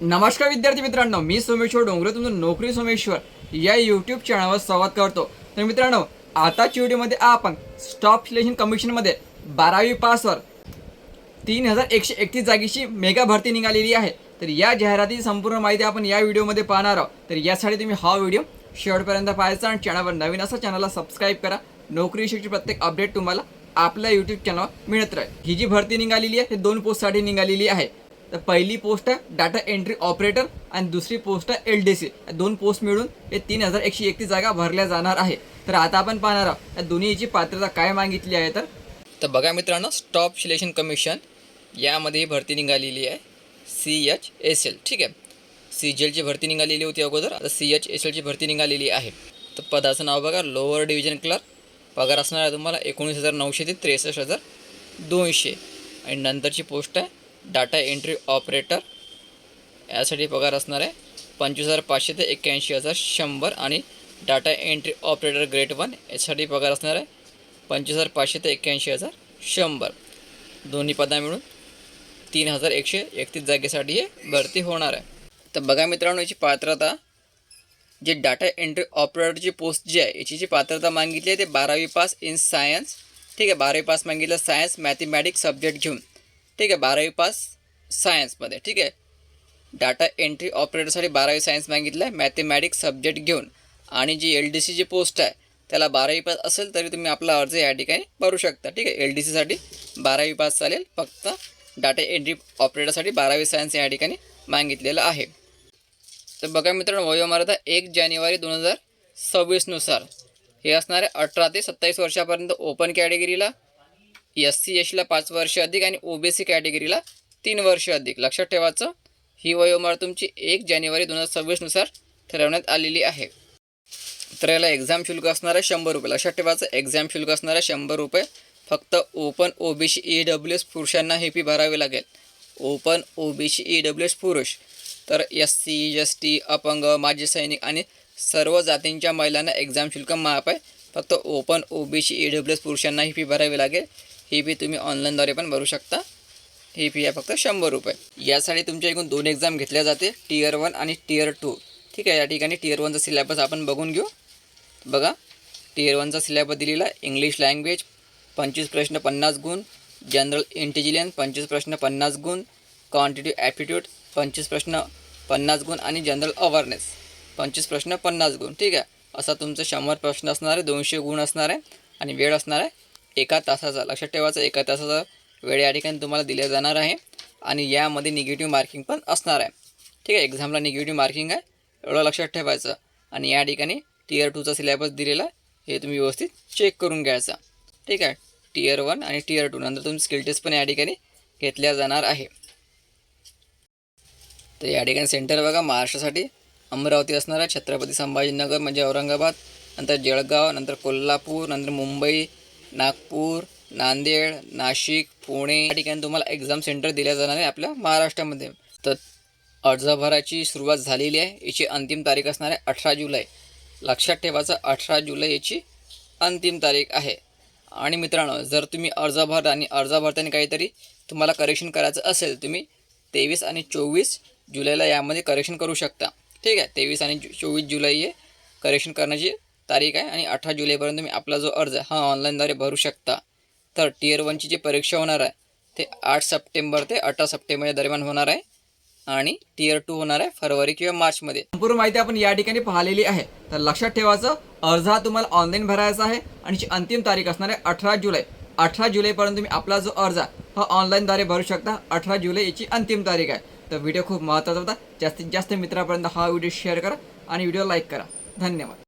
नमस्कार विद्यार्थी मित्रांनो मी सोमेश्वर डोंगरे तुमचं नोकरी सोमेश्वर. या यूट्यूब चॅनलवर स्वागत करतो. तर मित्रांनो आताच्या व्हिडिओमध्ये आपण स्टॉप सिलेक्शन कमिशनमध्ये बारावी पासवर तीन हजार एकशे एकतीस जागेची मेगा भरती निघालेली आहे. तर या जाहिरातीची संपूर्ण माहिती आपण या व्हिडिओमध्ये पाहणार आहोत. तर यासाठी तुम्ही हा व्हिडिओ शेवटपर्यंत पाहायचा आणि चॅनलवर नवीन असा चॅनलला सबस्क्राईब करा. नोकरीविषयीची प्रत्येक अपडेट तुम्हाला आपल्या यूट्यूब चॅनलवर मिळत राहील. ही जी भरती निघालेली आहे हे दोन पोस्टसाठी निघालेली आहे. तर पहिली पोस्ट आहे डाटा एंट्री ऑपरेटर आणि दुसरी पोस्ट आहे एल डी सी दोन पोस्ट मिळून हे तीन हजार एकशे एकतीस जागा भरल्या जाणार आहे. तर आता आपण पाहणार आहोत या दोन्हीची पात्रता काय मागितली आहे तर? तर बघा मित्रांनो स्टॉप सिलेक्शन कमिशन यामध्ये भरती निघालेली आहे सी एच एस एल ठीक आहे? सी जी एलची भरती निघालेली होती अगोदर आता सी एच एस एलची भरती निघालेली आहे. तर पदाचं नाव बघा लोअर डिव्हिजन क्लर्क पगार असणार आहे तुम्हाला एकोणीस हजार नऊशे ते त्रेसष्ट हजार दोनशे. आणि नंतरची पोस्ट आहे डाटा एंट्री ऑपरेटर यासाठी पगार असणार आहे पंचवीस हजार पाचशे ते एक्क्याऐंशी हजार शंभर आणि data entry operator grade one यासाठी पगार असणार आहे पंचवीस हजार पाचशे ते एक्क्याऐंशी हजार शंभर. दोन्ही पदा मिळून तीन हजार एकशे एकतीस जागेसाठी हे भरती होणार आहे. तर बघा मित्रांनो याची पात्रता जे डाटा एंट्री ऑपरेटरची पोस्ट जी आहे याची जी पात्रता मागितली आहे ते बारावी पास इन सायन्स ठीक आहे बारावी पास मागितलं सायन्स मॅथमॅटिक्स सब्जेक्ट घेऊन. ठीक आहे बारावी पास सायन्समध्ये ठीक आहे. डाटा एंट्री ऑपरेटरसाठी बारावी सायन्स मागितलं आहे मॅथमॅटिक्स सब्जेक्ट घेऊन. आणि जी एल डी सीची पोस्ट आहे त्याला बारावी पास असेल तरी तुम्ही आपला अर्ज या ठिकाणी भरू शकता. ठीक आहे. एल डी सीसाठी बारावी पास चालेल. फक्त डाटा एंट्री ऑपरेटरसाठी बारावी सायन्स या ठिकाणी मागितलेलं आहे. तर बघा मित्रांनो वयोमर्यादा एक जानेवारी दोन हजार सव्वीसनुसार हे असणारे अठरा ते सत्तावीस वर्षापर्यंत ओपन कॅटेगरीला एस सी एसला पाच वर्ष अधिक आणि ओ बी सी कॅटेगरीला तीन वर्ष अधिक. लक्षात ठेवायचं ही वयोमर्यादा तुमची एक जानेवारी दोन हजार सव्वीसनुसार ठरवण्यात आलेली आहे. तर याला एक्झाम शुल्क असणार आहे शंभर रुपये. लक्षात ठेवायचं एक्झाम शुल्क असणार आहे शंभर रुपये फक्त open O B C E W S पुरुषांना हे फी भरावी लागेल. Open O B C E W S पुरुष तर एस सी एस टी अपंग माजी सैनिक आणि सर्व जातींच्या महिलांना एक्झाम शुल्क माफ आहे. फक्त open O B C E W S पुरुषांना ही फी भरावी लागेल. ही फी तुम्ही ऑनलाईनद्वारे पण भरू शकता. ही फी आहे फक्त शंभर रुपये. यासाठी तुमच्या एकूण दोन एक्झाम घेतल्या जाते टीयर वन आणि टीयर टू ठीक आहे या ठिकाणी टीयर वनचा सिलेबस आपण बघून घेऊ. बघा टीयर वनचा सिलेबस दिलेला आहे. इंग्लिश लँग्वेज पंचवीस प्रश्न पन्नास गुण. जनरल इंटेलिजन्स पंचवीस प्रश्न पन्नास गुण. क्वांटिटिव्ह ॲप्टिट्यूड पंचवीस प्रश्न पन्नास गुण. आणि जनरल अवेअरनेस पंचवीस प्रश्न पन्नास गुण. ठीक आहे असा तुमचं शंभर प्रश्न असणार आहे दोनशे गुण असणार आहे आणि वेळ असणार आहे. एका तासाचा लक्षात ठेवायचं एका तासाचा वेळ या ठिकाणी तुम्हाला दिल्या जाणार आहे आणि यामध्ये निगेटिव्ह मार्किंग पण असणार आहे. ठीक आहे एक्झामला निगेटिव्ह मार्किंग आहे एवढं लक्षात ठेवायचं आणि या ठिकाणी टीयर टूचा सिलेबस दिलेला आहे हे तुम्ही व्यवस्थित चेक करून घ्यायचा. ठीक आहे टीयर वन आणि टीयर टू नंतर तुम्ही स्किल टेस्ट पण या ठिकाणी घेतल्या जाणार आहे. तर या ठिकाणी सेंटर बघा महाराष्ट्रासाठी अमरावती असणार आहे छत्रपती संभाजीनगर म्हणजे औरंगाबाद नंतर जळगाव नंतर कोल्हापूर नंतर मुंबई नागपूर नांदेड नाशिक पुणे या ठिकाणी तुम्हाला एक्झाम सेंटर दिल्या जाणार आहे आपल्या महाराष्ट्रामध्ये. तर अर्ज भराची सुरुवात झालेली आहे. याची अंतिम तारीख असणार आहे अठरा जुलै. लक्षात ठेवायचं अठरा जुलै याची अंतिम तारीख आहे. आणि मित्रांनो जर तुम्ही अर्ज भरता आणि अर्ज भरताना काहीतरी तुम्हाला करेक्शन करायचं असेल तुम्ही तेवीस आणि चोवीस जुलैला यामध्ये करेक्शन करू शकता. ठीक आहे? तेवीस आणि चोवीस जुलै हे करेक्शन करण्याची तारीख आहे आणि अठरा जुलैपर्यंत तुम्ही आपला जो अर्ज आहे हा ऑनलाईनद्वारे भरू शकता. तर टीयर वनची जी परीक्षा होणार आहे ते आठ सप्टेंबर ते अठरा सप्टेंबरच्या दरम्यान होणार आहे आणि टीयर टू होणार आहे फरवरी किंवा मार्चमध्ये. संपूर्ण माहिती आपण या ठिकाणी पाहिलेली आहे. तर लक्षात ठेवायचं अर्ज हा तुम्हाला ऑनलाईन भरायचा आहे आणि अंतिम तारीख असणार आहे अठरा जुलै. अठरा जुलैपर्यंत तुम्ही आपला जो अर्ज आहे हा ऑनलाईनद्वारे भरू शकता. अठरा जुलै याची अंतिम तारीख आहे. तर व्हिडिओ खूप महत्त्वाचा होता. जास्तीत जास्त मित्रापर्यंत हा व्हिडिओ शेअर करा आणि व्हिडिओ लाईक करा. धन्यवाद.